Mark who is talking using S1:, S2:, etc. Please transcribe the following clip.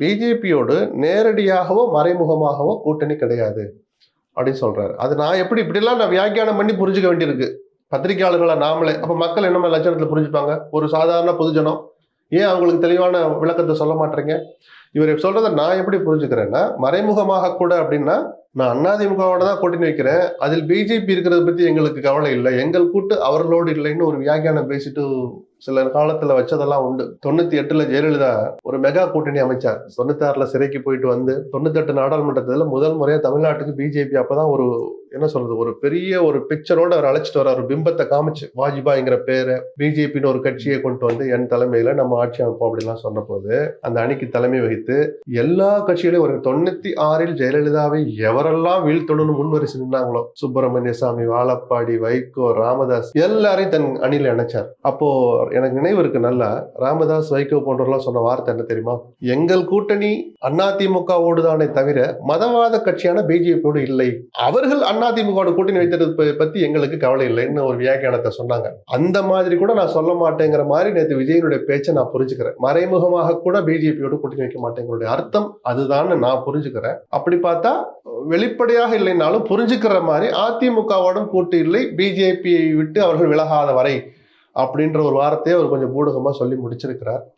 S1: பிஜேபியோடு நேரடியாகவோ மறைமுகமாகவோ கூட்டணி கிடையாது அப்படின்னு சொல்றாரு. அது நான் எப்படி இப்படிலாம் நான் வியாக்கியானம் பண்ணி புரிஞ்சுக்க வேண்டியிருக்கு. பத்திரிகையாளர்களா நாமளே. அப்போ மக்கள் என்ன லட்சணத்தில் புரிஞ்சுப்பாங்க? ஒரு சாதாரண பொதுஜனம். ஏன் அவங்களுக்கு தெளிவான விளக்கத்தை சொல்ல மாட்டேறீங்க? இவர் சொல்றதை நான் எப்படி புரிஞ்சுக்கிறேன்னா மறைமுகமாக கூட அப்படின்னா நான் அதிமுகவோட தான் கூட்டணி வைக்கிறேன். அதில் பிஜேபி இருக்கிறத பத்தி எங்களுக்கு கவலை இல்லை. எங்கள் கூட்டு அவர்களோடு இல்லைன்னு ஒரு வியாக்கியானம் பேசிட்டு சில காலத்துல வச்சதெல்லாம் உண்டு. தொண்ணூத்தி எட்டுல ஜெயலலிதா ஒரு மெகா கூட்டணி அமைச்சார். தொண்ணூத்தி ஆறுல சிறைக்கு போயிட்டு வந்து தொண்ணூத்தெட்டு நாடாளுமன்றத்துல முதல் முறையா தமிழ்நாட்டுக்கு பிஜேபி அப்பதான் ஒரு என்ன சொல்றது ஒரு பெரிய ஒரு பிக்சரோட அவர் அழைச்சிட்டு வர ஒரு பிம்பத்தை காமிச்சு வாஜ்பாய்ங்கிற பேரை பிஜேபின்னு ஒரு கட்சியை கொண்டு வந்து என் தலைமையில நம்ம ஆட்சி அமைப்போம் அப்படிலாம் சொன்ன போது அந்த அணிக்கு தலைமை வகித்து எல்லா கட்சிகளையும் ஒரு தொண்ணூத்தி ஆறில் ஜெயலலிதாவை எவரெல்லாம் வீழ்த்தணும்னு முன்வரிசை நின்னாங்களோ சுப்பிரமணிய சாமி வாழப்பாடி வைகோ ராமதாஸ் எல்லாரையும் தன் அணியில் இணைச்சார். அப்போ எனக்கு நினைவு இருக்கு நல்லா ராமதாஸ் வைகோ போன்றவர்களாம் சொன்ன வார்த்தை என்ன தெரியுமா? எங்கள் கூட்டணி அதிமுகவோடு தானே தவிர மதவாத கட்சியான பிஜேபியோடு இல்லை. அவர்கள் அதிமுகவோட கூட்டணி வைத்தது பற்றி பத்தி எங்களுக்கு கவலை இல்லைன்னு ஒரு வியாக்கியானத்தை சொன்னாங்க. அந்த மாதிரி கூட நான் சொல்ல மாட்டேங்கிற மாதிரி நேற்று விஜயனுடைய பேச்சை நான் புரிஞ்சுக்கிறேன். மறைமுகமாக கூட பிஜேபியோட கூட்டணி வைக்க மாட்டேங்கிறோட அர்த்தம் அதுதான் நான் புரிஞ்சுக்கிறேன். அப்படி பார்த்தா வெளிப்படையாக இல்லைனாலும் புரிஞ்சுக்கிற மாதிரி அதிமுகவோடும் கூட்டு இல்லை பிஜேபியை விட்டு அவர்கள் விலகாத வரை அப்படின்ற ஒரு வார்த்தையை அவர் கொஞ்சம் பூடகமாக சொல்லி முடிச்சிருக்கிறார்.